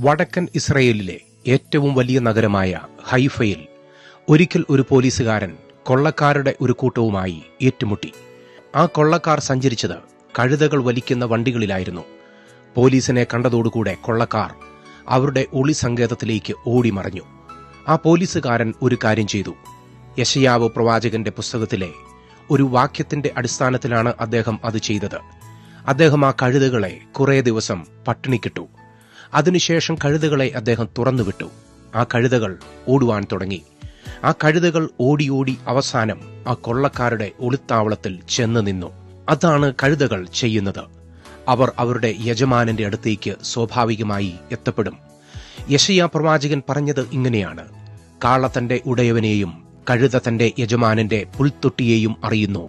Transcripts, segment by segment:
വടക്കൻ ഇസ്രയേലിലെ ഏറ്റവും വലിയ നഗരമായ ഹൈഫയിൽ ഒരിക്കൽ ഒരു പോലീസുകാരൻ കൊള്ളക്കാരുടെ ഒരു കൂട്ടവുമായി ഏറ്റുമുട്ടി. ആ കൊള്ളക്കാർ സഞ്ചരിച്ചത് കഴുതകൾ വലിക്കുന്ന വണ്ടികളിലായിരുന്നു. പോലീസിനെ കണ്ടതോടുകൂടെ കൊള്ളക്കാർ അവരുടെ ഒളി സങ്കേതത്തിലേക്ക് ഓടിമറഞ്ഞു. ആ പോലീസുകാരൻ ഒരു കാര്യം ചെയ്തു. യശയാവ് പ്രവാചകന്റെ പുസ്തകത്തിലെ ഒരു വാക്യത്തിന്റെ അടിസ്ഥാനത്തിലാണ് അദ്ദേഹം അത് ചെയ്തത്. അദ്ദേഹം ആ കഴുതകളെ കുറേ ദിവസം പട്ടിണിക്കിട്ടു. അതിനുശേഷം കഴുതകളെ അദ്ദേഹം തുറന്നുവിട്ടു. ആ കഴുതകൾ ഓടുവാൻ തുടങ്ങി. ആ കഴുതകൾ ഓടി ഓടി അവസാനം ആ കൊള്ളക്കാരുടെ ഒളിത്താവളത്തിൽ ചെന്ന് നിന്നു. അതാണ് കഴുതകൾ ചെയ്യുന്നത്. അവർ അവരുടെ യജമാനന്റെ അടുത്തേക്ക് സ്വാഭാവികമായി എത്തപ്പെടും. യശയ പ്രവാചകൻ പറഞ്ഞത് ഇങ്ങനെയാണ്. കാള തന്റെ ഉടയവനെയും കഴുത തന്റെ യജമാനന്റെ പുൽത്തൊട്ടിയെയും അറിയുന്നു.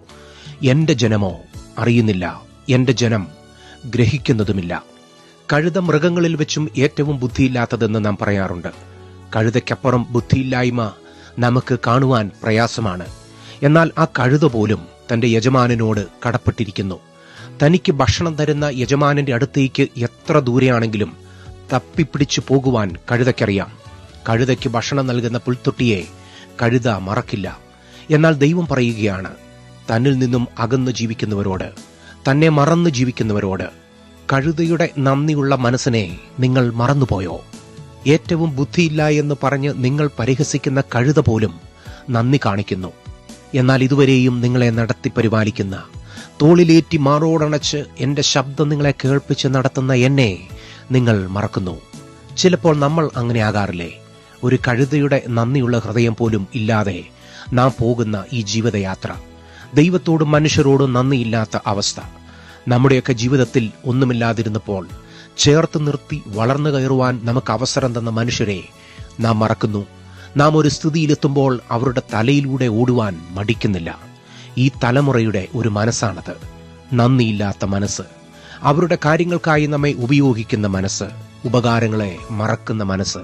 എന്റെ ജനമോ അറിയുന്നില്ല. എന്റെ ജനം ഗ്രഹിക്കുന്നതുമില്ല. കഴുത മൃഗങ്ങളിൽ വെച്ചും ഏറ്റവും ബുദ്ധിയില്ലാത്തതെന്ന് നാം പറയാറുണ്ട്. കഴുതയ്ക്കപ്പുറം ബുദ്ധിയില്ലായ്മ നമുക്ക് കാണുവാൻ പ്രയാസമാണ്. എന്നാൽ ആ കഴുത പോലും തന്റെ യജമാനനോട് കടപ്പെട്ടിരിക്കുന്നു. തനിക്ക് ഭക്ഷണം തരുന്ന യജമാനന്റെ അടുത്തേക്ക് എത്ര ദൂരെയാണെങ്കിലും തപ്പിപ്പിടിച്ചു പോകുവാൻ കഴുതയ്ക്കറിയാം. കഴുതയ്ക്ക് ഭക്ഷണം നൽകുന്ന പുൽത്തൊട്ടിയെ കഴുത മറക്കില്ല. എന്നാൽ ദൈവം പറയുകയാണ് തന്നിൽ നിന്നും അകന്നു ജീവിക്കുന്നവരോട് തന്നെ മറന്നു ജീവിക്കുന്നവരോട് കഴുതയുടെ നന്ദിയുള്ള മനസ്സിനെ നിങ്ങൾ മറന്നുപോയോ? ഏറ്റവും ബുദ്ധിയില്ല എന്ന് പറഞ്ഞ് നിങ്ങൾ പരിഹസിക്കുന്ന കഴുത പോലും നന്ദി കാണിക്കുന്നു. എന്നാൽ ഇതുവരെയും നിങ്ങളെ നടത്തി പരിപാലിക്കുന്ന തോളിലേറ്റി മാറോടണച്ച് എന്റെ ശബ്ദം നിങ്ങളെ കേൾപ്പിച്ച് നടത്തുന്ന എന്നെ നിങ്ങൾ മറക്കുന്നു. ചിലപ്പോൾ നമ്മൾ അങ്ങനെ ആകാറില്ലേ? ഒരു കഴുതയുടെ നന്ദിയുള്ള ഹൃദയം പോലും ഇല്ലാതെ നാം പോകുന്ന ഈ ജീവിതയാത്ര. ദൈവത്തോടും മനുഷ്യരോടും നന്ദിയില്ലാത്ത അവസ്ഥ. നമ്മുടെയൊക്കെ ജീവിതത്തിൽ ഒന്നുമില്ലാതിരുന്നപ്പോൾ ചേർത്ത് നിർത്തി വളർന്നു കയറുവാൻ നമുക്ക് അവസരം തന്ന മനുഷ്യരെ നാം മറക്കുന്നു. നാം ഒരു സ്ഥിതിയിലെത്തുമ്പോൾ അവരുടെ തലയിലൂടെ ഓടുവാൻ മടിക്കുന്നില്ല. ഈ തലമുറയുടെ ഒരു മനസ്സാണത്. നന്ദിയില്ലാത്ത മനസ്സ്. അവരുടെ കാര്യങ്ങൾക്കായി നമ്മെ ഉപയോഗിക്കുന്ന മനസ്സ്. ഉപകാരങ്ങളെ മറക്കുന്ന മനസ്സ്.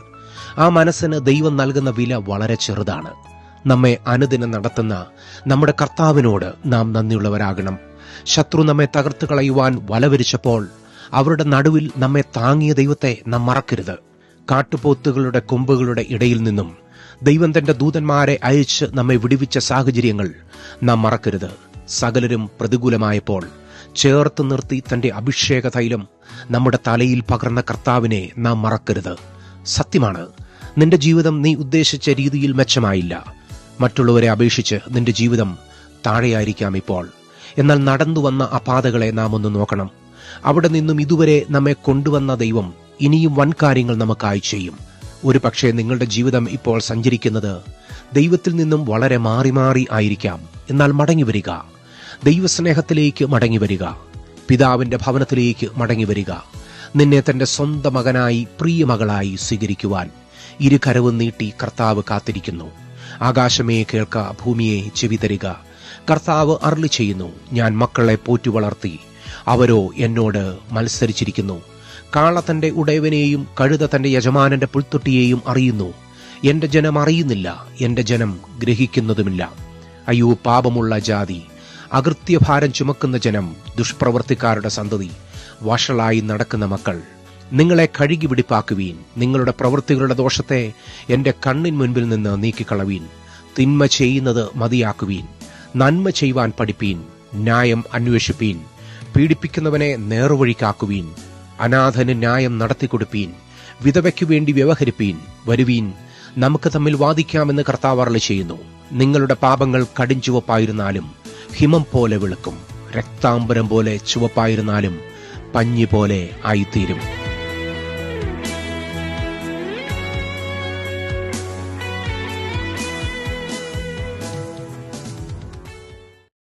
ആ മനസ്സിന് ദൈവം നൽകുന്ന വില വളരെ ചെറുതാണ്. നമ്മെ അനുദിനം നടത്തുന്ന നമ്മുടെ കർത്താവിനോട് നാം നന്ദിയുള്ളവരാകണം. ശത്രു നമ്മെ തകർത്ത് കളയുവാൻ വലവരിച്ചപ്പോൾ അവരുടെ നടുവിൽ നമ്മെ താങ്ങിയ ദൈവത്തെ നാം മറക്കരുത്. കാട്ടുപോത്തുകളുടെ കൊമ്പുകളുടെ ഇടയിൽ നിന്നും ദൈവം തന്റെ ദൂതന്മാരെ അയച്ച് നമ്മെ വിടുവിച്ച സാഹചര്യങ്ങൾ നാം മറക്കരുത്. സകലരും പ്രതികൂലമായപ്പോൾ ചേർത്ത് നിർത്തി തന്റെ അഭിഷേക തൈലം നമ്മുടെ തലയിൽ പകർന്ന കർത്താവിനെ നാം മറക്കരുത്. സത്യമാണ് നിന്റെ ജീവിതം നീ ഉദ്ദേശിച്ച രീതിയിൽ മെച്ചമായില്ല. മറ്റുള്ളവരെ അപേക്ഷിച്ച് നിന്റെ ജീവിതം താഴെയായിരിക്കാം ഇപ്പോൾ. എന്നാൽ നടന്നു വന്ന അപാതകളെ നാം ഒന്ന് നോക്കണം. അവിടെ നിന്നും ഇതുവരെ നമ്മെ കൊണ്ടുവന്ന ദൈവം ഇനിയും വൻ കാര്യങ്ങൾ നമുക്കായി ചെയ്യും. ഒരു പക്ഷേ നിങ്ങളുടെ ജീവിതം ഇപ്പോൾ സഞ്ചരിക്കുന്നത് ദൈവത്തിൽ നിന്നും വളരെ മാറി മാറി ആയിരിക്കാം. എന്നാൽ മടങ്ങി വരിക. ദൈവസ്നേഹത്തിലേക്ക് മടങ്ങി വരിക. പിതാവിന്റെ ഭവനത്തിലേക്ക് മടങ്ങി വരിക. നിന്നെ തന്റെ സ്വന്തം മകനായി പ്രിയ മകളായി സ്വീകരിക്കുവാൻ ഇരുകരവ് കരവും നീട്ടി കർത്താവ് കാത്തിരിക്കുന്നു. ആകാശമേ കേൾക്ക ഭൂമിയെ ചെവി തരിക. കർത്താവ് അർളി ചെയ്യുന്നു ഞാൻ മക്കളെ പോറ്റു വളർത്തി അവരോ എന്നോട് മത്സരിച്ചിരിക്കുന്നു. കാള തന്റെ ഉടയവനെയും കഴുത തന്റെ യജമാനന്റെ പുൽത്തൊട്ടിയെയും അറിയുന്നു. എന്റെ ജനം അറിയുന്നില്ല എന്റെ ജനം ഗ്രഹിക്കുന്നതുമില്ല. അയ്യോ പാപമുള്ള ജാതി അകൃത്യഭാരം ചുമക്കുന്ന ജനം ദുഷ്പ്രവർത്തിക്കാരുടെ സന്തതി വഷളായി നടക്കുന്ന മക്കൾ. നിങ്ങളെ കഴുകി പിടിപ്പാക്കുവീൻ നിങ്ങളുടെ പ്രവൃത്തികളുടെ ദോഷത്തെ എന്റെ കണ്ണിൻ മുൻപിൽ നിന്ന് നീക്കിക്കളവീൻ. തിന്മ ചെയ്യുന്നത് മതിയാക്കുവീൻ. നന്മ ചെയ്യുവാൻ പഠിപ്പീൻ. ന്യായം അന്വേഷിപ്പീൻ. പീഡിപ്പിക്കുന്നവനെ നേർവഴിക്കാക്കുവീൻ. അനാഥന് ന്യായം നടത്തിക്കൊടുപ്പീൻ. വിധവയ്ക്കു വേണ്ടി വ്യവഹരിപ്പീൻ. വരുവീൻ. നമുക്ക് തമ്മിൽ വാദിക്കാമെന്ന് കർത്താവ് ചെയ്യുന്നു. നിങ്ങളുടെ പാപങ്ങൾ കടിഞ്ചുവപ്പായിരുന്നാലും ഹിമം പോലെ വെളുക്കും. രക്താംബരം പോലെ ചുവപ്പായിരുന്നാലും പഞ്ഞി പോലെ ആയിത്തീരും.